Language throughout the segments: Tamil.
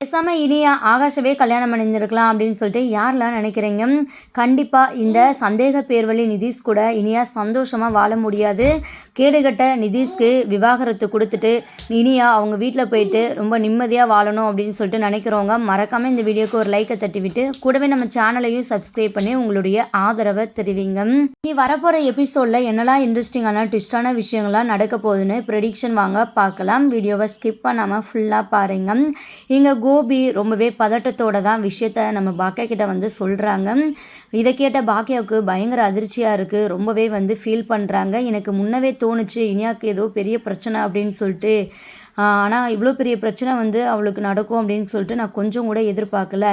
பேசாமல் இனியா ஆகாஷவே கல்யாணம் பண்ணியிருந்திருக்கலாம் அப்படின்னு சொல்லிட்டு யாரெல்லாம் நினைக்கிறீங்க? கண்டிப்பாக இந்த சந்தேக பேர்வழி நிதிஷ் கூட இனியா சந்தோஷமாக வாழ முடியாது. கேடுகட்ட நிதிஷ்க்கு விவாகரத்து கொடுத்துட்டு இனியா அவங்க வீட்டில் போயிட்டு ரொம்ப நிம்மதியாக வாழணும் அப்படின்னு சொல்லிட்டு நினைக்கிறவங்க மறக்காமல் இந்த வீடியோக்கு ஒரு லைக்கை தட்டிவிட்டு கூடவே நம்ம சேனலையும் சப்ஸ்கிரைப் பண்ணி உங்களுடைய ஆதரவை தெரிவிங்க. இனி வரப்போகிற எபிசோடில் என்னெல்லாம் இன்ட்ரெஸ்டிங்கான ட்விஸ்டான விஷயங்கள்லாம் நடக்க போகுதுன்னு ப்ரெடிக்ஷன் வாங்க பார்க்கலாம். வீடியோவை ஸ்கிப் பண்ணாமல் ஃபுல்லாக பாருங்க. இங்கே கோபி ரொம்பவே பதட்டத்தோட தான் விஷயத்த நம்ம பாக்கியா கிட்ட வந்து சொல்கிறாங்க இதை கேட்ட பாக்கியாவுக்கு பயங்கர அதிர்ச்சியாக இருக்குது ரொம்பவே வந்து ஃபீல் பண்ணுறாங்க எனக்கு முன்னவே தோணுச்சு இனியாவுக்கு ஏதோ பெரிய பிரச்சனை அப்படின்னு சொல்லிட்டு. ஆனால் இவ்வளோ பெரிய பிரச்சனை வந்து அவளுக்கு நடக்கும் அப்படின்னு சொல்லிட்டு நான் கொஞ்சம் கூட எதிர்பார்க்கல.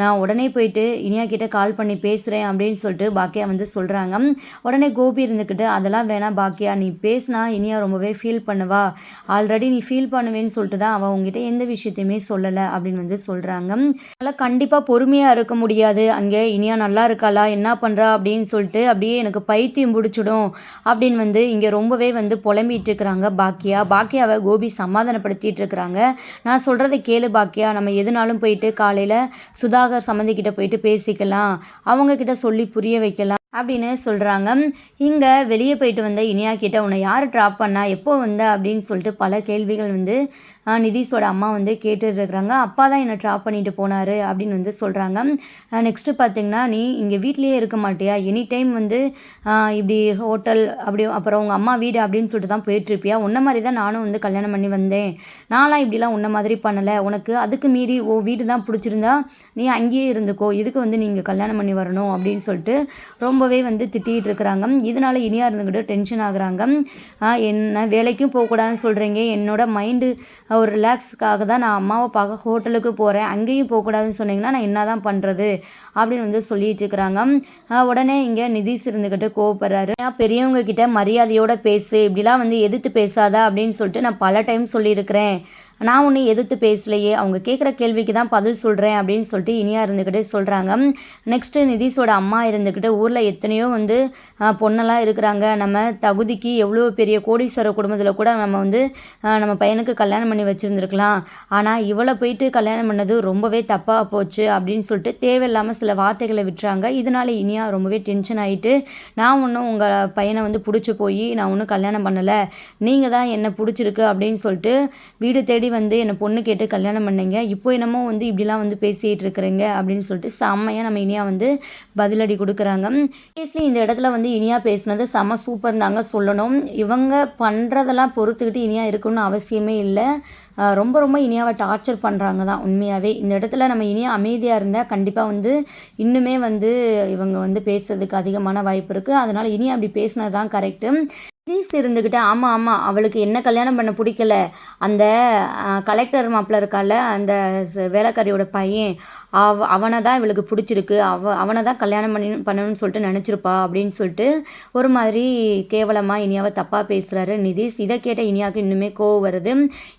நான் உடனே போயிட்டு இனியா கிட்டே கால் பண்ணி பேசுகிறேன் அப்படின்னு சொல்லிட்டு பாக்கியா வந்து சொல்கிறாங்க உடனே கோபி இருந்துக்கிட்டு அதெல்லாம் வேணாம் பாக்கியா நீ பேசினா இனியா ரொம்பவே ஃபீல் பண்ணுவா. ஆல்ரெடி நீ ஃபீல் பண்ணுவேன்னு சொல்லிட்டு தான் அவள் உங்ககிட்ட எந்த விஷயத்தையுமே சொல்லலை. அப்படின்னு வந்து சொல்கிறாங்க அதனால் கண்டிப்பாக பொறுமையாக இருக்க முடியாது. அங்கே இனியா நல்லா இருக்காளா? என்ன பண்ணுறா அப்படின்னு சொல்லிட்டு அப்படியே எனக்கு பைத்தியம் பிடிச்சிடும் அப்படின்னு வந்து இங்கே ரொம்பவே வந்து புலம்பிட்டு இருக்கிறாங்க பாக்கியா. பாக்கியாவை கோபி சமாதானப்படுத்திட்டு இருக்கிறாங்க. நான் சொல்கிறத கேளு பாக்கியா. நம்ம எதுனாலும் போயிட்டு காலையில் சுதாகர் சம்மந்திக்கிட்ட போயிட்டு பேசிக்கலாம். அவங்கக்கிட்ட சொல்லி புரிய வைக்கலாம். அப்படின்னு சொல்கிறாங்க இங்கே வெளியே போயிட்டு வந்த இனியா கிட்ட உன்னை யார் ட்ராப் பண்ணா? எப்போ வந்த? அப்படின்னு சொல்லிட்டு பல கேள்விகள் வந்து நிதிஷோட அம்மா வந்து கேட்டுருக்குறாங்க இருக்கிறாங்க அப்பா தான் என்னை ட்ராப் பண்ணிட்டு போனார் அப்படின்னு வந்து சொல்கிறாங்க நெக்ஸ்ட்டு பார்த்தீங்கன்னா நீ இங்கே வீட்லேயே இருக்க மாட்டியா? எனி டைம் வந்து இப்படி ஹோட்டல் அப்படி அப்புறம் உங்கள் அம்மா வீடு அப்படின்னு சொல்லிட்டு தான் போயிட்டுருப்பியா உன்ன மாதிரி தான் நானும் வந்து கல்யாணம் பண்ணி வந்தேன். நான்லாம் இப்படிலாம் உன்ன மாதிரி பண்ணலை. உனக்கு அதுக்கு மீறி ஓ வீடு தான் பிடிச்சிருந்தா நீ அங்கேயே இருந்துக்கோ. இதுக்கு வந்து நீங்கள் கல்யாணம் பண்ணி வரணும் அப்படின்னு சொல்லிட்டு ரொம்ப ரொம்பவே வந்து திட்டிகிட்டு இருக்கிறாங்க. இதனால இனியா இருந்துக்கிட்டு டென்ஷன் ஆகுறாங்க. என்ன வேலைக்கும் போகக்கூடாதுன்னு சொல்கிறீங்க என்னோட மைண்டு ஒரு ரிலாக்ஸுக்காக தான் நான் அம்மாவை பார்க்க ஹோட்டலுக்கு போகிறேன் அங்கேயும் போகக்கூடாதுன்னு சொன்னீங்கன்னா நான் என்ன தான் பண்ணுறது அப்படின்னு வந்து சொல்லிட்டு இருக்கிறாங்க. உடனே இங்கே நிதிஷ் இருந்துக்கிட்டு கோவப்படுறாரு. பெரியவங்க கிட்ட மரியாதையோட பேசு. இப்படிலாம் வந்து எதிர்த்து பேசாத அப்படின்னு சொல்லிட்டு நான் பல டைம் சொல்லியிருக்கிறேன். நான் ஒன்றும் எதிர்த்து பேசலையே அவங்க கேட்குற கேள்விக்கு தான் பதில் சொல்கிறேன் அப்படின்னு சொல்லிட்டு இனியா இருந்துக்கிட்டே சொல்கிறாங்க நெக்ஸ்ட்டு நிதிஷோட அம்மா இருந்துக்கிட்டு ஊரில் எத்தனையோ வந்து பொண்ணெல்லாம் இருக்கிறாங்க. நம்ம தகுதிக்கு எவ்வளோ பெரிய கோடீஸ்வர குடும்பத்தில் கூட நம்ம வந்து நம்ம பையனுக்கு கல்யாணம் பண்ணி வச்சுருந்துருக்கலாம். ஆனால் இவளை போயிட்டு கல்யாணம் பண்ணது ரொம்பவே தப்பாக போச்சு அப்படின்னு சொல்லிட்டு தேவையில்லாமல் சில வார்த்தைகளை விட்டுறாங்க. இதனால இனியா ரொம்பவே டென்ஷன் ஆகிட்டு நான் ஒன்றும் உங்கள் பையனை வந்து பிடிச்சி போய் நான் ஒன்றும் கல்யாணம் பண்ணலை. நீங்கள் தான் என்னை பிடிச்சிருக்கு அப்படின்னு சொல்லிட்டு வீடு தேடி வந்து என்னை பொண்ணு கேட்டு கல்யாணம் பண்ணீங்க. இப்போ என்னமோ வந்து இப்படிலாம் வந்து பேசிகிட்டு இருக்கிறீங்க அப்படின்னு சொல்லிட்டு செம்மையாக நம்ம இனியா வந்து பதிலடி கொடுக்குறாங்க. ஆப்வியஸ்லி இந்த இடத்துல வந்து இனியா பேசுனது செம்ம சூப்பர் தாங்க சொல்லணும். இவங்க பண்ணுறதெல்லாம் பொறுத்துக்கிட்டு இனியா இருக்கணும்னு அவசியமே இல்லை. ரொம்ப ரொம்ப இனியாவை டார்ச்சர் பண்ணுறாங்க தான் உண்மையாகவே இந்த இடத்துல நம்ம இனியா அமைதியாக இருந்தால் கண்டிப்பாக வந்து இன்னுமே வந்து இவங்க வந்து பேசுறதுக்கு அதிகமான வாய்ப்பு இருக்குது அதனால் இனியா அப்படி பேசினது தான் கரெக்டு நிதிஷ் இருந்துக்கிட்டு ஆமாம் ஆமாம் அவளுக்கு என்ன கல்யாணம் பண்ண பிடிக்கல? அந்த கலெக்டர் மாப்பிள்ள இருக்கால அந்த வேலைக்காரியோட பையன் அவ அவனை தான் இவளுக்கு பிடிச்சிருக்கு. அவ அவனை தான் கல்யாணம் பண்ணி பண்ணணும்னு சொல்லிட்டு நினச்சிருப்பா அப்படின்னு சொல்லிட்டு ஒரு மாதிரி கேவலமாக இனியாவை தப்பாக பேசுகிறாரு நிதிஷ். இதை கேட்ட இனியாவுக்கு இன்னுமே கோவம் வருது.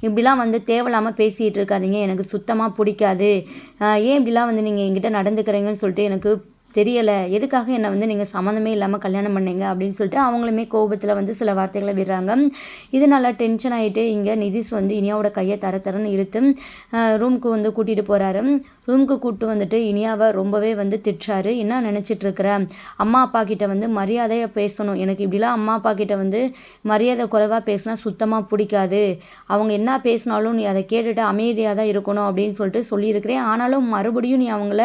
இப்படிலாம் வந்து தேவையில்லாமல் பேசிகிட்டு இருக்காதீங்க. எனக்கு சுத்தமாக பிடிக்காது. ஏன் இப்படிலாம் வந்து நீங்கள் என்கிட்ட நடந்துக்கிறீங்கன்னு சொல்லிட்டு எனக்கு தெரியலை எதுக்காக என்னை வந்து நீங்கள் சம்மந்தமே இல்லாமல் கல்யாணம் பண்ணீங்க அப்படின்னு சொல்லிட்டு அவங்களுமே கோபத்தில் வந்து சில வார்த்தைகளை விடுறாங்க. இதனால டென்ஷன் ஆகிட்டு இங்கே நிதிஷ் வந்து இனியாவோட கையை தர தரன்னு இழுத்து ரூமுக்கு வந்து கூட்டிகிட்டு போகிறாரு ரூமுக்கு கூப்பிட்டு வந்துட்டு இனியாவை ரொம்பவே வந்து திட்டுறாரு. என்ன நினச்சிட்டு இருக்கிற? அம்மா அப்பா கிட்ட வந்து மரியாதையாக பேசணும். எனக்கு இப்படிலாம் அம்மா அப்பா கிட்ட வந்து மரியாதை குறைவாக பேசினா சுத்தமாக பிடிக்காது. அவங்க என்ன பேசினாலும் நீ அதை கேட்டுட்டு அமைதியாக தான் இருக்கணும் அப்படின்னு சொல்லிட்டு சொல்லியிருக்கிறேன். ஆனாலும் மறுபடியும் நீ அவங்கள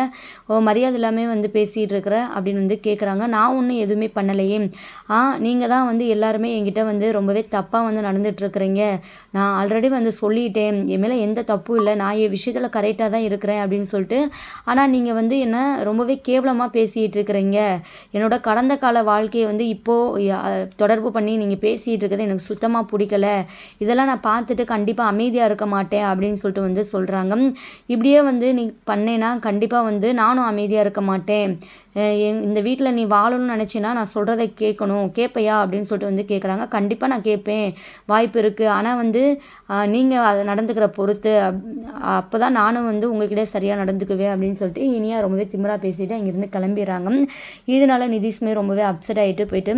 மரியாதை இல்லாமல் வந்து பேசி பேசிகிட்டு இருக்கிற அப்படின்னு வந்து கேட்குறாங்க நான் ஒன்றும் எதுவுமே பண்ணலையே. ஆ நீங்கள் தான் வந்து எல்லாருமே என்கிட்ட வந்து ரொம்பவே தப்பாக வந்து நடந்துகிட்ருக்குறீங்க நான் ஆல்ரெடி வந்து சொல்லிட்டேன். என் மேலே எந்த தப்பும் இல்லை. நான் என் விஷயத்தில் கரெக்டாக தான் இருக்கிறேன் அப்படின்னு சொல்லிட்டு ஆனால் நீங்கள் வந்து என்ன ரொம்பவே கேவலமாக பேசிகிட்டு இருக்கிறீங்க என்னோட கடந்த கால வாழ்க்கையை வந்து இப்போது தொடர்பு பண்ணி நீங்கள் பேசிகிட்டு இருக்கிறது எனக்கு சுத்தமாக பிடிக்கல. இதெல்லாம் நான் பார்த்துட்டு கண்டிப்பாக அமைதியாக இருக்க மாட்டேன் அப்படின்னு சொல்லிட்டு வந்து சொல்கிறாங்க இப்படியே வந்து நீ பண்ணேன்னா கண்டிப்பாக வந்து நானும் அமைதியாக இருக்க மாட்டேன். இந்த வீட்டில் நீ வாழணும்னு நினச்சின்னா நான் சொல்கிறத கேட்கணும். கேட்பையா அப்படின்னு சொல்லிட்டு வந்து கேட்குறாங்க கண்டிப்பாக நான் கேட்பேன் வாய்ப்பு இருக்குது ஆனால் வந்து நீங்கள் அதை நடந்துக்கிற பொறுத்து அப்போ தான் நானும் வந்து உங்ககிட்ட சரியாக நடந்துக்குவேன் அப்படின்னு சொல்லிட்டு இனியாக ரொம்பவே திமிராக பேசிட்டு அங்கேருந்து கிளம்பிடுறாங்க. இதனால நிதிஷ்மே ரொம்பவே அப்செட் ஆகிட்டு போயிட்டு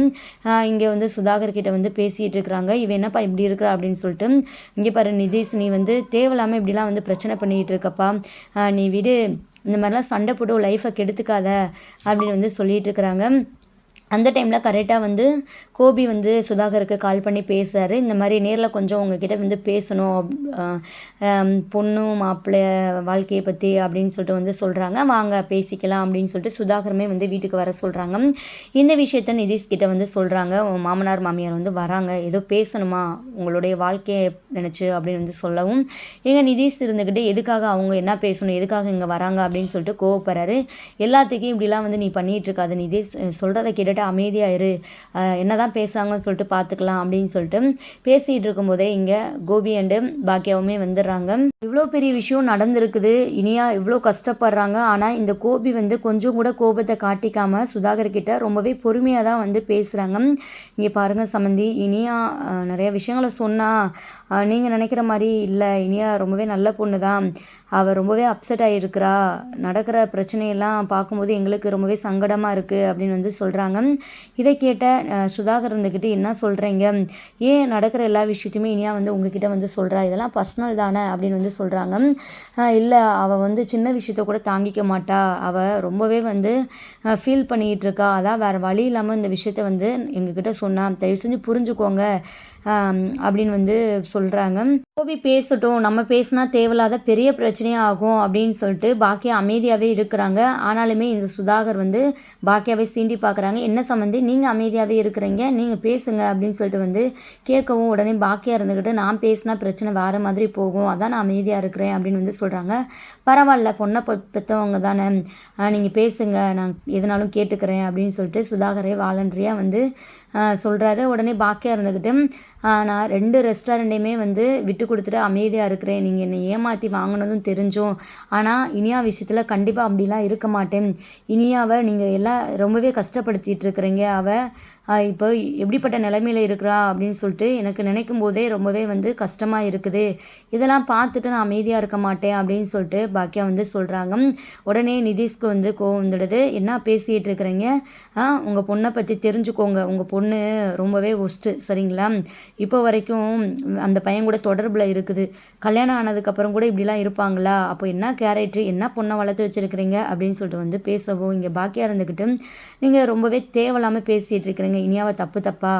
இங்கே வந்து சுதாகர் கிட்ட வந்து பேசிகிட்டு இருக்கிறாங்க. இவன் என்னப்பா இப்படி இருக்கிறா அப்படின்னு சொல்லிட்டு இங்கே பாரு நிதிஷ் நீ வந்து தேவையில்லாமல் இப்படிலாம் வந்து பிரச்சனை பண்ணிகிட்டு இருக்கப்பா. நீ விடு. இந்த மாதிரிலாம் சண்டை போட்டு லைஃப்பை கெடுத்துக்காத அப்படின்னு வந்து சொல்லிட்டு இருக்கிறாங்க. அந்த டைமில் கரெக்டாக வந்து கோபி வந்து சுதாகருக்கு கால் பண்ணி பேசுகிறாரு இந்த மாதிரி நேரில் கொஞ்சம் உங்ககிட்ட வந்து பேசணும். பொண்ணு மாப்பிள்ளை வாழ்க்கையை பற்றி அப்படின்னு சொல்லிட்டு வந்து சொல்கிறாங்க வாங்க பேசிக்கலாம் அப்படின்னு சொல்லிட்டு சுதாகருமே வந்து வீட்டுக்கு வர சொல்கிறாங்க இந்த விஷயத்த நிதிஷ் கிட்ட வந்து சொல்கிறாங்க மாமனார் மாமியார் வந்து வராங்க. ஏதோ பேசணுமா? உங்களுடைய வாழ்க்கையை நினச்சி அப்படின்னு வந்து சொல்லவும். எங்கள் நிதிஷ் இருந்துக்கிட்டு எதுக்காக அவங்க என்ன பேசணும்? எதுக்காக இங்கே வராங்க அப்படின்னு சொல்லிட்டு கோவப்படுறாரு. எல்லாத்துக்கும் இப்படிலாம் வந்து நீ பண்ணிகிட்டு இருக்காது நிதிஷ். சொல்கிறத கேட்டுட்டு அமைதியாக இரு. என்ன தான் பேசுகிறாங்கன்னு சொல்லிட்டு பார்த்துக்கலாம் அப்படின்னு சொல்லிட்டு பேசிகிட்டு இருக்கும்போதே இங்கே கோபி அண்டு பாக்கியாவுமே வந்துடுறாங்க. இவ்வளோ பெரிய விஷயம் நடந்திருக்குது. இனியா இவ்வளோ கஷ்டப்படுறாங்க. ஆனால் இந்த கோபி வந்து கொஞ்சம் கூட கோபத்தை காட்டிக்காமல் சுதாகர் கிட்ட ரொம்பவே பொறுமையாக தான் வந்து பேசுகிறாங்க இங்கே பாருங்கள் சம்மந்தி இனியா நிறைய விஷயங்களை சொன்னால் நீங்கள் நினைக்கிற மாதிரி இல்லை. இனியா ரொம்பவே நல்ல பொண்ணு தான் அவள் ரொம்பவே அப்செட் ஆகிருக்கிறா நடக்கிற பிரச்சனையெல்லாம் பார்க்கும்போது எங்களுக்கு ரொம்பவே சங்கடமாக இருக்குது அப்படின்னு வந்து சொல்கிறாங்க இதை கேட்ட சுதாகர் இருந்துக்கிட்டு என்ன சொல்கிறீங்க ஏன் நடக்கிற எல்லா விஷயத்தையுமே இனியா வந்து உங்ககிட்ட வந்து சொல்கிறா இதெல்லாம் பர்சனல் தானே அப்படின்னு வந்து சொல்கிறாங்க இல்லை அவள் வந்து சின்ன விஷயத்த கூட தாங்கிக்க மாட்டா. அவள் ரொம்பவே வந்து ஃபீல் பண்ணிகிட்டு இருக்கா. அதான் வேறு வழி இல்லாமல் இந்த விஷயத்த வந்து எங்ககிட்ட சொன்னான் தயவு செஞ்சு புரிஞ்சுக்கோங்க அப்படின்னு வந்து சொல்கிறாங்க கோபி பேசட்டும். நம்ம பேசினா தேவையில்லாத பெரிய பிரச்சனையாக ஆகும் அப்படின்னு சொல்லிட்டு பாக்கியா அமைதியாகவே இருக்கிறாங்க. ஆனாலுமே இந்த சுதாகர் வந்து பாக்கியாவே சீண்டி பார்க்குறாங்க. என்ன சம்மந்தி நீங்கள் அமைதியாகவே இருக்கிறீங்க. நீங்கள் பேசுங்க அப்படின்னு சொல்லிட்டு வந்து கேட்கவும் உடனே பாக்கியாக இருந்துக்கிட்டு நான் பேசினா பிரச்சனை வேறு மாதிரி போகும். அதான் நான் அமைதியாக இருக்கிறேன். அப்படின்னு வந்து சொல்கிறாங்க பரவாயில்ல பொண்ணை பொ பெற்றவங்க தானே. நீங்கள் பேசுங்க. நான் எதுனாலும் கேட்டுக்கிறேன். அப்படின்னு சொல்லிட்டு சுதாகரே வாலண்டரியாக வந்து சொல்கிறாரு உடனே பாக்கியாக இருந்துக்கிட்டு நான் ரெண்டு ரெஸ்டாரண்ட்டையுமே வந்து விட்டு கொடுத்துட்டு அமைதியாக இருக்கிறேன். நீங்கள் என்னை ஏமாற்றி வாங்கினதும் தெரிஞ்சும். ஆனால் இனியா விஷயத்தில் கண்டிப்பாக அப்படிலாம் இருக்க மாட்டேன். இனியாவை நீங்கள் எல்லாம் ரொம்பவே கஷ்டப்படுத்திட்டு இருக்கிறீங்க. அவள் இப்போ எப்படிப்பட்ட நிலைமையில் இருக்கிறா அப்படின்னு சொல்லிட்டு எனக்கு நினைக்கும் போதே ரொம்பவே வந்து கஷ்டமாக இருக்குது. இதெல்லாம் பார்த்துட்டு நான் அமைதியாக இருக்க மாட்டேன் அப்படின்னு சொல்லிட்டு பாக்கியா வந்து சொல்கிறாங்க உடனே நிதிஷ்க்கு வந்து கோவம் வந்துடுது. என்ன பேசிகிட்டு இருக்கிறீங்க? உங்கள் பொண்ணை பற்றி தெரிஞ்சுக்கோங்க. உங்கள் பொண்ணு ரொம்பவே ஒஸ்ட்டு சரிங்களா? இப்போ வரைக்கும் அந்த பையன் கூட தொடர்பில் இருக்குது. கல்யாணம் ஆனதுக்கப்புறம் கூட இப்படிலாம் இருப்பாங்களா? அப்போ என்ன கேரக்டர் என்ன பொண்ணை வளர்த்து வச்சுருக்கிறீங்க? அப்படின்னு சொல்லிட்டு வந்து பேசவும் இங்கே பாக்கியாக இருந்துக்கிட்டு நீங்கள் ரொம்பவே தேவையில்லாமல் பேசிகிட்டு இருக்கிறீங்க. இனியாவை தப்பு தப்பா?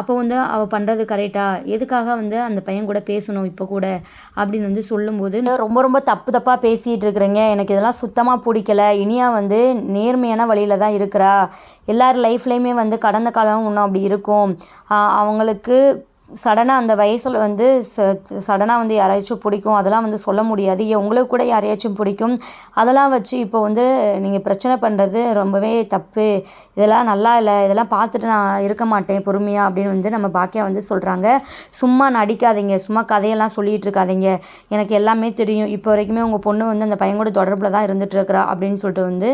அப்போ வந்து அவள் பண்ணுறது கரெக்டாக எதுக்காக வந்து அந்த பையன் கூட பேசணும் இப்போ கூட? அப்படின்னு வந்து சொல்லும்போது ரொம்ப ரொம்ப தப்பு தப்பாக பேசிகிட்டு இருக்கிறீங்க. எனக்கு இதெல்லாம் சுத்தமாக பிடிக்கல. இனியா வந்து நேர்மையான வழியில் தான் இருக்கிறா. எல்லார் லைஃப்லேயுமே வந்து கடந்த காலம் இன்னும் அப்படி இருக்கும். அவங்களுக்கு சடனாக அந்த வயசில் வந்து ச சடனாக வந்து யாரையாச்சும் பிடிக்கும் அதெல்லாம் வந்து சொல்ல முடியாது. ஏன் உங்களுக்கு கூட யாரையாச்சும் பிடிக்கும். அதெல்லாம் வச்சு இப்போ வந்து நீங்கள் பிரச்சனை பண்ணுறது ரொம்பவே தப்பு. இதெல்லாம் நல்லா இல்லை இதெல்லாம் பார்த்துட்டு நான் இருக்க மாட்டேன் பொறுமையாக அப்படின்னு வந்து நம்ம பாக்கியா வந்து சொல்கிறாங்க சும்மா நடிக்காதீங்க சும்மா கதையெல்லாம் சொல்லிகிட்டு இருக்காதீங்க. எனக்கு எல்லாமே தெரியும். இப்போ வரைக்குமே உங்கள் பொண்ணு வந்து அந்த பையன் கூட தொடர்பில் தான் இருந்துகிட்ருக்குறா அப்படின்னு சொல்லிட்டு வந்து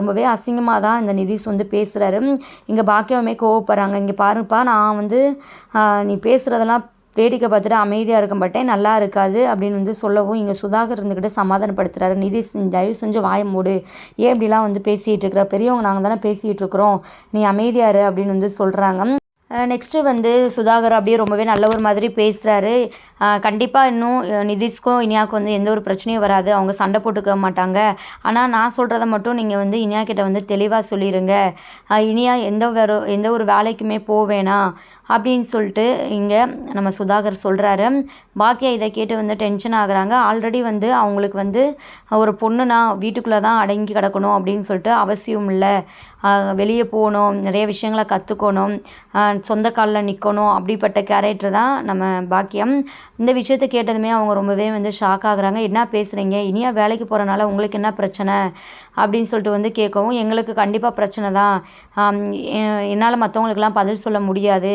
ரொம்பவே அசிங்கமாக தான் இந்த நிதிஷ் வந்து பேசுகிறாரு இங்கே பாக்கியாவுமே கோவப்படுறாங்க. இங்கே பாருப்பா நான் வந்து நீ பேசுகிறதெல்லாம் வேடிக்கை பார்த்துட்டு அமைதியாக இருக்க மாட்டேன் நல்லா இருக்காது அப்படின்னு வந்து சொல்லவும் இங்கே சுதாகர் இருந்துக்கிட்டு சமாதானப்படுத்துகிறாரு நிதி தயவு செஞ்சு வாய மூடு. ஏன் இப்படிலாம் வந்து பேசிகிட்டு இருக்கிற? பெரியவங்க நாங்கள் தானே பேசிகிட்டு இருக்கிறோம். நீ அமைதியாரு அப்படின்னு வந்து சொல்கிறாங்க நெக்ஸ்ட்டு வந்து சுதாகர் அப்படியே ரொம்பவே நல்ல ஒரு மாதிரி பேசுகிறாரு கண்டிப்பாக இன்னும் நிதிஷ்க்கும் இனியாவுக்கும் வந்து எந்த ஒரு பிரச்சனையும் வராது. அவங்க சண்டை போட்டுக்க மாட்டாங்க. ஆனால் நான் சொல்கிறத மட்டும் நீங்கள் வந்து இனியா கிட்ட வந்து தெளிவாக சொல்லிடுங்க இனியா எந்த வேறு எந்த ஒரு வேலைக்குமே போவேணாம் அப்படின்னு சொல்லிட்டு இங்கே நம்ம சுதாகர் சொல்கிறாரு பாக்கியா இதை கேட்டு வந்து டென்ஷன் ஆகுறாங்க. ஆல்ரெடி வந்து அவங்களுக்கு வந்து ஒரு பொண்ணுனா வீட்டுக்குள்ளே தான் அடங்கி கிடக்கணும் அப்படின்னு சொல்லிட்டு அவசியம் இல்லை. வெளியே போகணும் நிறைய விஷயங்களை கற்றுக்கணும் சொந்த காலில் நிற்கணும் அப்படிப்பட்ட கேரக்டர் தான் நம்ம பாக்கியம் இந்த விஷயத்தை கேட்டதுமே அவங்க ரொம்பவே வந்து ஷாக் ஆகுறாங்க. என்ன பேசுகிறீங்க இனியா வேலைக்கு போகிறனால உங்களுக்கு என்ன பிரச்சனை? அப்படின்னு சொல்லிட்டு வந்து கேட்கவும் எங்களுக்கு கண்டிப்பாக பிரச்சனை தான். என்னால் மற்றவங்களுக்கெல்லாம் பதில் சொல்ல முடியாது.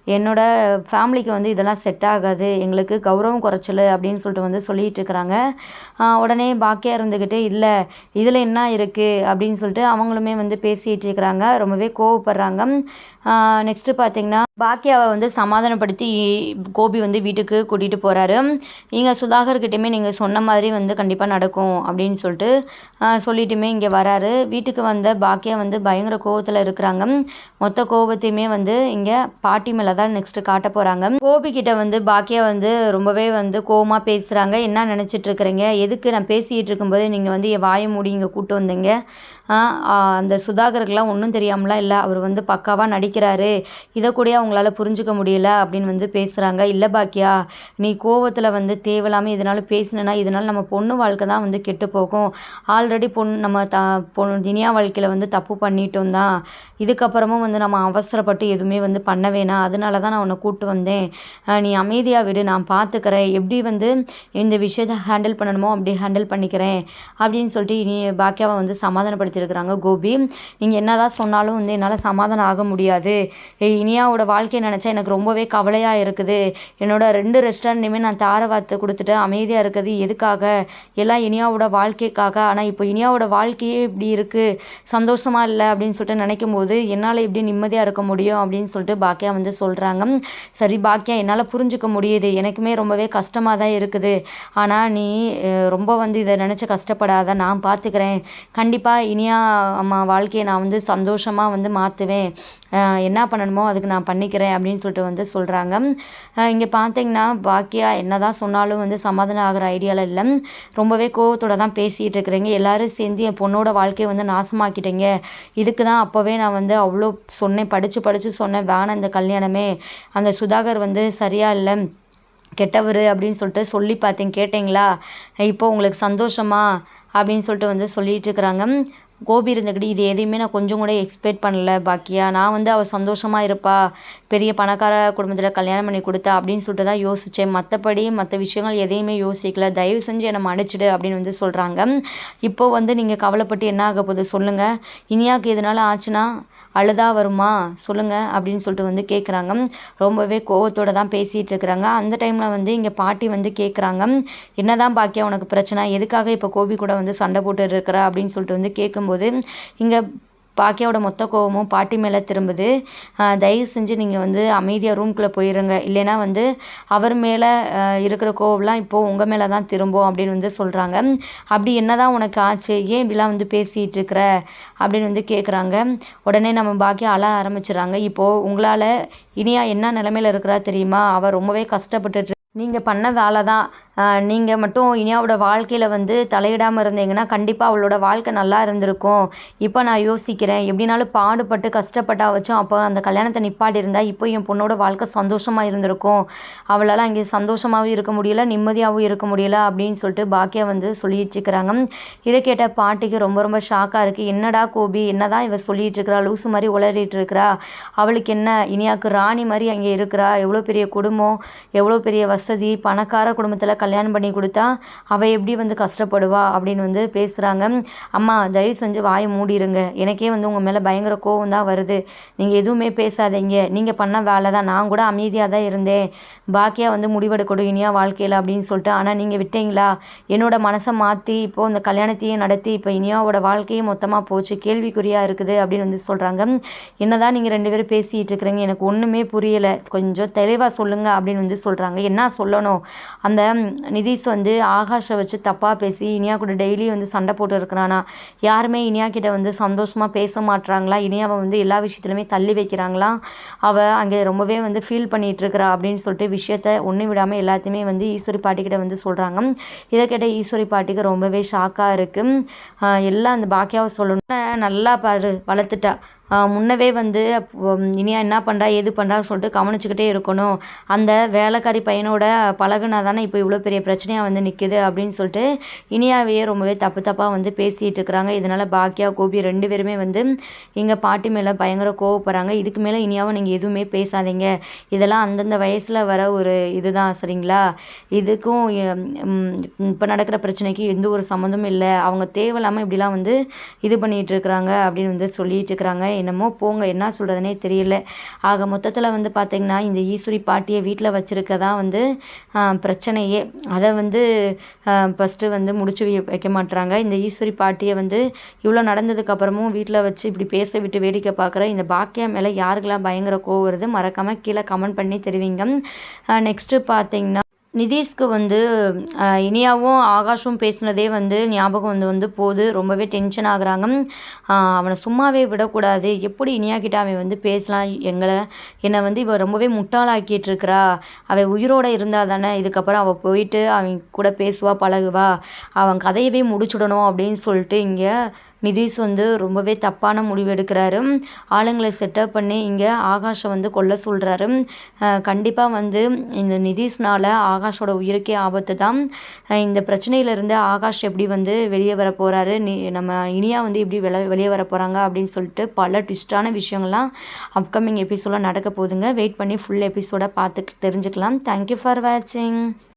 என்னோடய ஃபேமிலிக்கு வந்து இதெல்லாம் செட் ஆகாது எங்களுக்கு கௌரவம் குறைச்சல் அப்படின்னு சொல்லிட்டு வந்து சொல்லிட்டு இருக்கிறாங்க. உடனே பாக்கியா இருந்துக்கிட்டு இல்லை இதில் என்ன இருக்குது அப்படின்னு சொல்லிட்டு அவங்களுமே வந்து பேசிகிட்டு இருக்கிறாங்க. ரொம்பவே கோவப்படுறாங்க. நெக்ஸ்ட்டு பார்த்தீங்கன்னா பாக்கியாவை வந்து சமாதானப்படுத்தி கோபி வந்து வீட்டுக்கு கூட்டிகிட்டு போகிறாரு இங்கே சுதாகர்கிட்டையுமே நீங்கள் சொன்ன மாதிரி வந்து கண்டிப்பாக நடக்கும் அப்படின்னு சொல்லிட்டு சொல்லிட்டுமே இங்கே வராரு. வீட்டுக்கு வந்த பாக்கியா வந்து பயங்கர கோபத்தில் இருக்கிறாங்க. மொத்த கோபத்தையுமே வந்து இங்கே பாட்டி மேலே தான் நெக்ஸ்ட்டு காட்ட போகிறாங்க கோபிக்கிட்ட வந்து பாக்கியா வந்து ரொம்பவே வந்து கோவமாக பேசுகிறாங்க என்ன நினச்சிட்டு இருக்கிறீங்க? எதுக்கு நான் பேசிகிட்டு இருக்கும்போது நீங்கள் வந்து என் வாயை மூடி இங்கே கூப்பிட்டு வந்தீங்க? அந்த சுதாகருக்கெலாம் ஒன்றும் தெரியாமலாம் இல்லை. அவர் வந்து பக்காவாக நடிக்கிறாரு. இதை கூட அவங்களால புரிஞ்சுக்க முடியல அப்படின்னு வந்து பேசுகிறாங்க இல்லை பாக்கியா நீ கோவத்தில் வந்து தேவையில்லாமல் இதனால் பேசினேன்னா இதனால் நம்ம பொண்ணு வாழ்க்கை தான் வந்து கெட்டு போகும். ஆல்ரெடி பொண்ணு நம்ம த பொண்ணு தினியா வாழ்க்கையில் வந்து தப்பு பண்ணிட்டோம் தான். இதுக்கப்புறமும் வந்து நம்ம அவசரப்பட்டு எதுவுமே வந்து பண்ண வேணாம். அதனால தான் நான் உன்னை கூப்பிட்டு வந்தேன். நீ அமைதியாக விடு நான் பார்த்துக்கிறேன் எப்படி வந்து இந்த விஷயத்தை ஹேண்டில் பண்ணணுமோ அப்படி ஹேண்டில் பண்ணிக்கிறேன் அப்படின்னு சொல்லிட்டு இனி பாக்கியாவை வந்து சமாதானப்படுத்தியிருக்கிறாங்க கோபி. நீங்கள் என்ன தான் சொன்னாலும் வந்து என்னால் சமாதானம் ஆக முடியாது. இனியாவோட வாழ்க்கையை நினச்சா எனக்கு ரொம்பவே கவலையாக இருக்குது. என்னோட ரெண்டு ரெஸ்டாரண்ட்டையுமே நான் தார வார்த்தை கொடுத்துட்டு அமைதியாக இருக்குது எதுக்காக? எல்லாம் இனியாவோட வாழ்க்கைக்காக. ஆனால் இப்போ இனியாவோட வாழ்க்கையே இப்படி இருக்குது சந்தோஷமாக இல்லை அப்படின்னு சொல்லிட்டு நினைக்கும் போது என்னால் எப்படி நிம்மதியாக இருக்க முடியும் அப்படின்னு சொல்லிட்டு பாக்கியா வந்து சொல்கிறாங்க சரி பாக்கியா என்னால் புரிஞ்சுக்க முடியுது. எனக்குமே ரொம்பவே கஷ்டமாக தான் இருக்குது. ஆனால் நீ ரொம்ப வந்து இதை நினச்சி கஷ்டப்படாத. நான் பார்த்துக்கிறேன் கண்டிப்பாக இனியா அம்மா வாழ்க்கையை நான் வந்து சந்தோஷமாக வந்து மாற்றுவேன் என்ன பண்ணணுமோ அதுக்கு நான் பண்ணிக்கிறேன் அப்படின்னு சொல்லிட்டு வந்து சொல்கிறாங்க இங்கே பார்த்தீங்கன்னா பாக்கியா என்ன தான் சொன்னாலும் வந்து சமாதானம் ஆகிற ஐடியாவில் இல்லை. ரொம்பவே கோவத்தோட தான் பேசிகிட்டு இருக்கிறீங்க. எல்லோரும் சேர்ந்து என் பொண்ணோட வாழ்க்கையை வந்து நாசமாக்கிட்டீங்க. இதுக்கு தான் அப்போவே நான் வந்து அவ்வளோ சொன்னேன். படித்து படித்து சொன்னேன். வேணாம் இந்த கல்யாணமே அந்த சுதாகர் வந்து சரியாக இல்லை கெட்டவர் அப்படின்னு சொல்லிட்டு சொல்லி பார்த்தேன். கேட்டிங்களா? இப்போ உங்களுக்கு சந்தோஷமா? அப்படின்னு சொல்லிட்டு வந்து சொல்லிகிட்டு இருக்கிறாங்க. கோபி இருந்துக்கிட்டு இது எதையுமே நான் கொஞ்சம் கூட எக்ஸ்பெக்ட் பண்ணல பாக்கியா. நான் வந்து அவள் சந்தோஷமாக இருப்பா. பெரிய பணக்கார குடும்பத்தில் கல்யாணம் பண்ணி கொடுத்தா அப்படின்னு சொல்லிட்டு தான் யோசித்தேன் மற்றபடி மற்ற விஷயங்கள் எதையுமே யோசிக்கல. தயவு செஞ்சு என்னை மன்னிச்சிடு அப்படின்னு வந்து சொல்கிறாங்க இப்போது வந்து நீங்கள் கவலைப்பட்டு என்ன ஆக போகுது சொல்லுங்கள் இனியாவுக்கு எதனால ஆச்சுன்னா அழுதா வருமா? சொல்லுங்கள் அப்படின்னு சொல்லிட்டு வந்து கேட்குறாங்க ரொம்பவே கோவத்தோடு தான் பேசிகிட்டு இருக்கிறாங்க. அந்த டைமில் வந்து இங்கே பாட்டி வந்து கேட்குறாங்க என்ன தான் பாக்கியா உனக்கு பிரச்சனை? எதுக்காக இப்போ கோபி கூட வந்து சண்டை போட்டு இருக்கிற? அப்படின்னு சொல்லிட்டு வந்து கேட்கும்போது இங்கே பாக்கியாவோட மொத்த கோவமும் பாட்டி மேலே திரும்புது. தயவு செஞ்சு நீங்கள் வந்து அமைதியாக ரூம்குள்ளே போயிடுங்க இல்லைன்னா வந்து அவர் மேலே இருக்கிற கோவம்லாம் இப்போது உங்கள் மேலே தான் திரும்பும் அப்படின்னு வந்து சொல்கிறாங்க அப்படி என்ன தான் உனக்கு ஆச்சு? ஏன் இப்படிலாம் வந்து பேசிகிட்டு இருக்கிற? அப்படின்னு வந்து கேட்குறாங்க உடனே நம்ம பாக்கியா அழ ஆரம்பிச்சிடுறாங்க. இப்போது உங்களால் இனியா என்ன நிலமையில இருக்கிறா தெரியுமா? அவள் ரொம்பவே கஷ்டப்பட்டுட்டு நீங்கள் பண்ண வேலை தான் நீங்கள் மட்டும் இனியாவோட வாழ்க்கையில் வந்து தலையிடாமல் இருந்தீங்கன்னா கண்டிப்பாக அவளோட வாழ்க்கை நல்லா இருந்திருக்கும். இப்போ நான் யோசிக்கிறேன் எப்படினாலும் பாடுபட்டு கஷ்டப்பட்டா வச்சும் அப்போ அந்த கல்யாணத்தை நிப்பாட்டி இருந்தால் இப்போ என் பொண்ணோட வாழ்க்கை சந்தோஷமாக இருந்திருக்கும். அவளால் அங்கே சந்தோஷமாகவும் இருக்க முடியல நிம்மதியாகவும் இருக்க முடியல அப்படின்னு சொல்லிட்டு பாக்கியா வந்து சொல்லிட்டுருக்கிறாங்க இதை கேட்ட பாட்டிக்கு ரொம்ப ரொம்ப ஷாக்காக இருக்குது என்னடா கோபி என்ன தான் இவ சொல்லிட்டு இருக்கிறா லூசு மாதிரி உளறிட்டு இருக்கிறா. அவளுக்கு என்ன இனியாவுக்கு ராணி மாதிரி அங்கே இருக்கிறா. எவ்வளோ பெரிய குடும்பம் எவ்வளோ பெரிய வசதி பணக்கார குடும்பத்தில் கல்யாணம் பண்ணி கொடுத்தா அவள் எப்படி வந்து கஷ்டப்படுவா அப்படின்னு வந்து பேசுகிறாங்க அம்மா தயவு செஞ்சு வாயை மூடிருங்க. எனக்கே வந்து உங்கள் மேலே பயங்கர கோவம் தான் வருது. நீங்கள் எதுவுமே பேசாதீங்க. நீங்கள் பண்ண வேலை தான். நான் கூட அமைதியாக தான் இருந்தேன். பாக்கியாக வந்து முடிவெடுக்கணும் இனியா வாழ்க்கையில் அப்படின்னு சொல்லிட்டு. ஆனால் நீங்கள் விட்டீங்களா? என்னோட மனசை மாற்றி இப்போது இந்த கல்யாணத்தையும் நடத்தி இப்போ இனியாவோட வாழ்க்கையும் மொத்தமாக போச்சு. கேள்விக்குறியாக இருக்குது அப்படின்னு வந்து சொல்கிறாங்க என்னதான் நீங்கள் ரெண்டு பேரும் பேசிகிட்டு இருக்கிறீங்க. எனக்கு ஒன்றுமே புரியலை. கொஞ்சம் தெளிவாக சொல்லுங்கள் அப்படின்னு வந்து சொல்கிறாங்க என்ன சொல்லணும்? அந்த நிதிஷ் வந்து ஆகாஷை வச்சு தப்பாக பேசி இனியா கூட டெய்லி வந்து சண்டை போட்டு இருக்கிறானா? யாருமே இனியா கிட்ட வந்து சந்தோஷமாக பேச மாட்டுறாங்களா இனியாவை வந்து எல்லா விஷயத்துலையுமே தள்ளி வைக்கிறாங்களா? அவள் அங்கே ரொம்பவே வந்து ஃபீல் பண்ணிகிட்டு இருக்கிறா அப்படின்னு சொல்லிட்டு விஷயத்த ஒன்று விடாமல் எல்லாத்தையுமே வந்து ஈஸ்வரி பாட்டிக்கிட்ட வந்து சொல்கிறாங்க இதை கேட்ட ஈஸ்வரி பாட்டிக்கு ரொம்பவே ஷாக்காக இருக்குது எல்லாம் அந்த பாக்கியாவை சொல்லணும். நல்லா பாரு வளர்த்துட்டா. முன்னவே வந்து இனியா என்ன பண்ணுறா ஏது பண்ணுறா சொல்லிட்டு கவனிச்சுக்கிட்டே இருக்கணும். அந்த வேலைக்காரி பையனோட பழகுனா தானே இப்போ இவ்வளோ பெரிய பிரச்சனையாக வந்து நிற்கிது அப்படின்னு சொல்லிட்டு இனியாவையே ரொம்பவே தப்பு தப்பாக வந்து பேசிகிட்டு இருக்கிறாங்க. இதனால் பாக்கியா கோபி ரெண்டு பேருமே வந்து எங்கள் பாட்டி மேலே பயங்கர கோவப்படுறாங்க. இதுக்கு மேலே இனியாவும் நீங்கள் எதுவுமே பேசாதீங்க. இதெல்லாம் அந்தந்த வயசில் வர ஒரு இதுதான் சரிங்களா? இதுக்கும் இப்போ நடக்கிற பிரச்சனைக்கு எந்த ஒரு சம்மந்தமும் இல்லை. அவங்க தேவையில்லாமல் இப்படிலாம் வந்து இது பண்ணிகிட்டு இருக்கிறாங்க அப்படின்னு வந்து சொல்லிட்டு இருக்கிறாங்க. என்னமோ போங்க என்ன சொல்கிறதுனே தெரியல. ஆக மொத்தத்தில் வந்து பார்த்திங்கன்னா இந்த ஈஸ்வரி பாட்டியை வீட்டில் வச்சுருக்க தான் வந்து பிரச்சனையே. அதை வந்து ஃபஸ்ட்டு வந்து முடிச்சு வைக்க மாட்டுறாங்க இந்த ஈஸ்வரி பாட்டியை வந்து இவ்வளோ நடந்ததுக்கப்புறமும் வீட்டில் வச்சு இப்படி பேச விட்டு வேடிக்கை பார்க்குற இந்த பாக்கியா மேலே யாருக்கெல்லாம் பயங்கர கோவம் வருது மறக்காமல் கீழே கமெண்ட் பண்ணி தெரிவிங்க. நெக்ஸ்ட்டு பார்த்திங்கன்னா நிதிஷ்க்கு வந்து இனியாவும் ஆகாஷும் பேசினதே வந்து ஞாபகம் வந்து வந்து போகுது ரொம்பவே டென்ஷன் ஆகுறாங்க. அவனை சும்மாவே விடக்கூடாது. எப்படி இனியா கிட்ட அவன் வந்து பேசலாம்? எங்களை என்னை வந்து இவள் ரொம்பவே முட்டாளாக்கிட்டு இருக்கிறா அவள் உயிரோடு இருந்தால் தானே இதுக்கப்புறம் அவள் போயிட்டு அவன் கூட பேசுவா பழகுவா. அவன் கதையவே முடிச்சுடணும் அப்படின்னு சொல்லிட்டு இங்கே நிதிஷ் வந்து ரொம்பவே தப்பான முடிவு எடுக்கிறாரு. ஆளுங்களை செட்டப் பண்ணி இங்கே ஆகாஷை வந்து கொல்ல சொல்கிறாரு கண்டிப்பாக வந்து இந்த நிதிஷ்னால் ஆகாஷோட உயிருக்கே ஆபத்து தான். இந்த பிரச்சனையிலேருந்து ஆகாஷ் எப்படி வந்து வெளியே வர போகிறாரு நீ நம்ம இனியா வந்து எப்படி வெளி வெளியே வர போகிறாங்க அப்படின்னு சொல்லிட்டு பல ட்விஸ்டான விஷயங்கள்லாம் அப்கமிங் எபிசோடில் நடக்க போகுதுங்க. வெயிட் பண்ணி ஃபுல் எபிசோடை பார்த்து தெரிஞ்சுக்கலாம். தேங்க்யூ ஃபார் வாட்சிங்